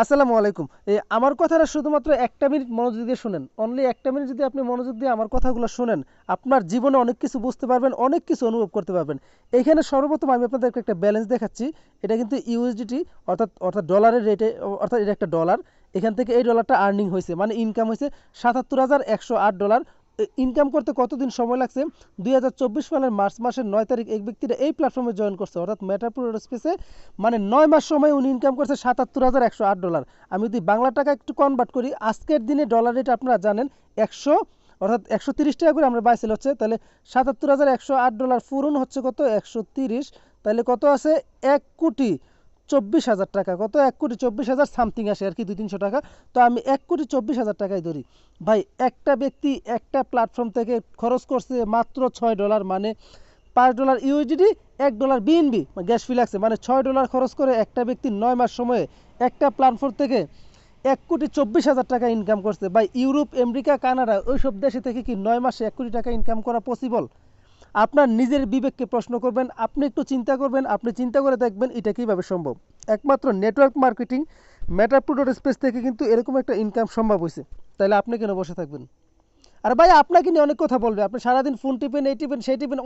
আসসালামু আলাইকুম। এই আমার কথাটা শুধুমাত্র একটা মিনিট মনোযোগ দিয়ে শুনেন। অনলি একটা মিনিট যদি আপনি মনোযোগ দিয়ে আমার কথাগুলো শুনেন, আপনার জীবনে অনেক কিছু বুঝতে পারবেন, অনেক কিছু অনুভব করতে পারবেন। এখানে সর্বপ্রথম আমি আপনাদেরকে একটা ব্যালেন্স দেখাচ্ছি। এটা কিন্তু ইউএসডিটি অর্থাৎ অর্থাৎ ডলারের রেটে অর্থাৎ এটা একটা ডলার এখান থেকে এই ডলারটা আর্নিং হয়েছে মানে ইনকাম হয়েছে সাতাত্তর হাজার একশো আট ডলার ইনকাম করতে কতদিন সময় লাগছে? দুই হাজার চব্বিশ সালের মার্চ মাসের নয় তারিখ এক ব্যক্তিটা এই প্ল্যাটফর্মে জয়েন করছে। অর্থাৎ মেটাপুর স্পেসে মানে নয় মাস সময় উনি ইনকাম করছে সাতাত্তর হাজার একশো আট ডলার আমি যদি বাংলা টাকা একটু কনভার্ট করি, আজকের দিনে ডলার রেট আপনারা জানেন একশো, অর্থাৎ একশো তিরিশ টাকা করে আমরা বাইসেল হচ্ছে। তাহলে সাতাত্তর হাজার একশো আট ডলার পূরণ হচ্ছে কত? একশো তিরিশ। তাহলে কত আছে? এক কোটি। চব্বিশ হাজার টাকা। কত? এক কোটি চব্বিশ হাজার সামথিং আসে, আর কি দুই তিনশো টাকা। তো আমি এক কোটি চব্বিশ হাজার টাকায় ধরি। ভাই, একটা ব্যক্তি একটা প্ল্যাটফর্ম থেকে খরচ করছে মাত্র ছয় ডলার মানে পাঁচ ডলার ইউএসডিডি এক ডলার বিএনবি গ্যাস ফি লাগছে। মানে ছয় ডলার খরচ করে একটা ব্যক্তি নয় মাস সময়ে একটা প্ল্যাটফর্ম থেকে এক কোটি চব্বিশ হাজার টাকা ইনকাম করছে। ভাই, ইউরোপ, আমেরিকা, কানাডা, ওইসব দেশে থেকে কি নয় মাসে এক কোটি টাকা ইনকাম করা পসিবল আপনার নিজের বিবেককে প্রশ্ন করবেন, আপনি একটু চিন্তা করবেন, আপনি চিন্তা করে দেখবেন এটা কীভাবে সম্ভব। একমাত্র নেটওয়ার্ক মার্কেটিং ম্যাটার মেটাপ্রোডোর স্পেস থেকে কিন্তু এরকম একটা ইনকাম সম্ভব হয়েছে তাহলে আপনি কেন বসে থাকবেন? আর ভাই, আপনাকে নিয়ে অনেক কথা বলবে। আপনি সারাদিন ফোন টিপেন, এই টিপেন, সেই টিপেন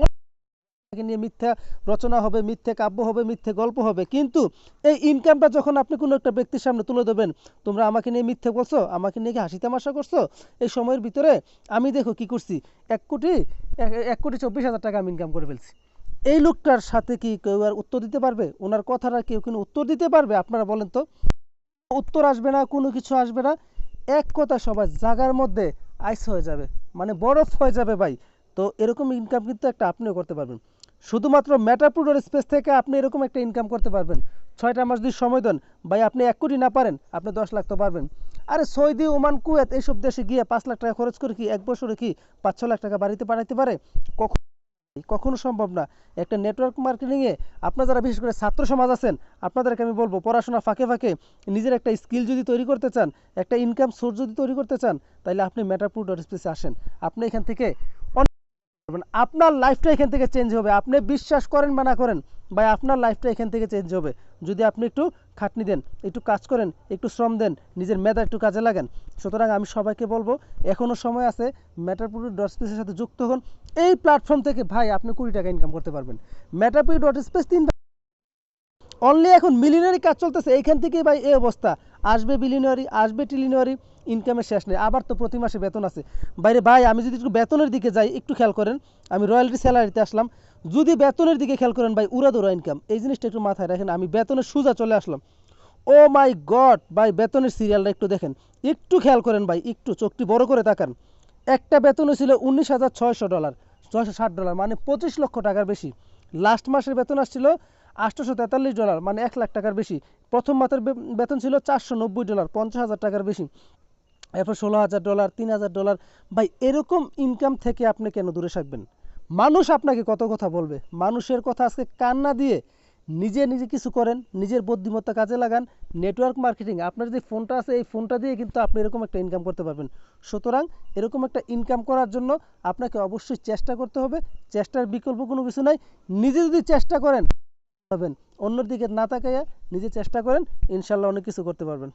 অনেক নিয়ে মিথ্যা রচনা হবে, মিথ্যে কাব্য হবে, মিথ্যে গল্প হবে। কিন্তু এই ইনকামটা যখন আপনি কোনো একটা ব্যক্তির সামনে তুলে দেবেন, তোমরা আমাকে নিয়ে মিথ্যে বলছো, আমাকে নিয়ে কি হাসি তামাশা করছ? এই সময়ের ভিতরে আমি দেখো কি করছি, এক কোটি এক কোটি চব্বিশ হাজার টাকা আমি ইনকাম করে ফেলছি। এই লোকটার সাথে কি কেউ আর উত্তর দিতে পারবে? ওনার কথাটা কেউ কিন্তু উত্তর দিতে পারবে? আপনারা বলেন তো। উত্তর আসবে না, কোনো কিছু আসবে না। এক কথা সবাই জাগার মধ্যে আইস হয়ে যাবে মানে বরফ হয়ে যাবে ভাই। তো এরকম ইনকাম কিন্তু একটা আপনিও করতে পারবেন। শুধুমাত্র ম্যাটারপুডোর স্পেস থেকে আপনি এরকম একটা ইনকাম করতে পারবেন। ছয়টা মাস যদি সময় দেন, ভাই আপনি এক কোটি না পারেন, আপনি দশ লাখ তো পারবেন। আরে সৌদি, ওমান, কুয়েত এইসব দেশে গিয়ে পাঁচ লাখ টাকা খরচ করে কি এক বছরে কি পাঁচ, ছ লাখ টাকা বাড়িতে পাঠাইতে পারে? কখন কখনো সম্ভব না। একটা নেটওয়ার্ক মার্কেটিংয়ে আপনার যারা বিশেষ করে ছাত্র সমাজ আছেন, আপনাদেরকে আমি বলব, পড়াশোনা ফাঁকে ফাঁকে নিজের একটা স্কিল যদি তৈরি করতে চান, একটা ইনকাম সোর্স যদি তৈরি করতে চান তাহলে আপনি ম্যাটারপুর ডট স্পেসে আসেন। আপনি এখান থেকে পারবেন। আপনার লাইফটা এখান থেকে চেঞ্জ হবে। আপনি বিশ্বাস করেন বা না করেন, ভাই, আপনার লাইফটা এখান থেকে চেঞ্জ হবে। যদি আপনি একটু খাটনি দেন, একটু কাজ করেন, একটু শ্রম দেন, নিজের মেধা একটু কাজে লাগান, সুতরাং আমি সবাইকে বলব এখনও সময় আছে ম্যাটারপুর ডট স্পেসের সাথে যুক্ত হন। এই প্ল্যাটফর্ম থেকে, ভাই, আপনি কুড়ি টাকা ইনকাম করতে পারবেন। ম্যাটারপুর ডট স্পেস তিন অনলি এখন মিলিনারি কাজ চলতেছে, এইখান থেকেই, ভাই, এই অবস্থা। আসবে বিলিনারি আসবে টিলিনারি ইনকামের শেষ নেই। আবার তো প্রতি মাসে বেতন আছে। বাইরে, ভাই, আমি যদি একটু বেতনের দিকে যাই, একটু খেয়াল করেন, আমি রয়্যালটি স্যালারিতে আসলাম। যদি বেতনের দিকে খেয়াল করেন, ভাই উড়াদুরা ইনকাম এই জিনিসটা একটু মাথায় রাখেন, আমি বেতনের সুজা চলে আসলাম। ও মাই গড, ভাই, বেতনের সিরিয়ালটা একটু দেখেন। একটু খেয়াল করেন, ভাই, একটু চোখটি বড় করে তাকান। একটা বেতন ছিল উনিশ হাজার ছয়শো ডলার, ছয়শো ষাট ডলার মানে পঁচিশ লক্ষ টাকার বেশি। লাস্ট মাসের বেতন আসছিল আটশোশো তেতাল্লিশ ডলার মানে এক লাখ টাকার বেশি। প্রথম মাসের বে- বেতন ছিল চারশো নব্বই ডলার, পঞ্চাশ হাজার টাকার বেশি। এরপর ষোলো হাজার ডলার, তিন হাজার ডলার। ভাই, এরকম ইনকাম থেকে আপনি কেন দূরে থাকবেন? মানুষ আপনাকে কত কথা বলবে? মানুষের কথা আজকে কান্না দিয়ে নিজে নিজে কিছু করেন, নিজের বুদ্ধিমত্তা কাজে লাগান নেটওয়ার্ক মার্কেটিং আপনার যে ফোনটা আছে, এই ফোনটা দিয়ে কিন্তু আপনি এরকম একটা ইনকাম করতে পারবেন। সুতরাং এরকম একটা ইনকাম করার জন্য আপনাকে অবশ্যই চেষ্টা করতে হবে। চেষ্টার বিকল্প কোনো কিছু নাই। নিজে যদি চেষ্টা করেন পাবেন। অন্যর দিকে না তাকাইয়া নিজে চেষ্টা করেন ইনশাল্লাহ অনেক কিছু করতে পারবেন।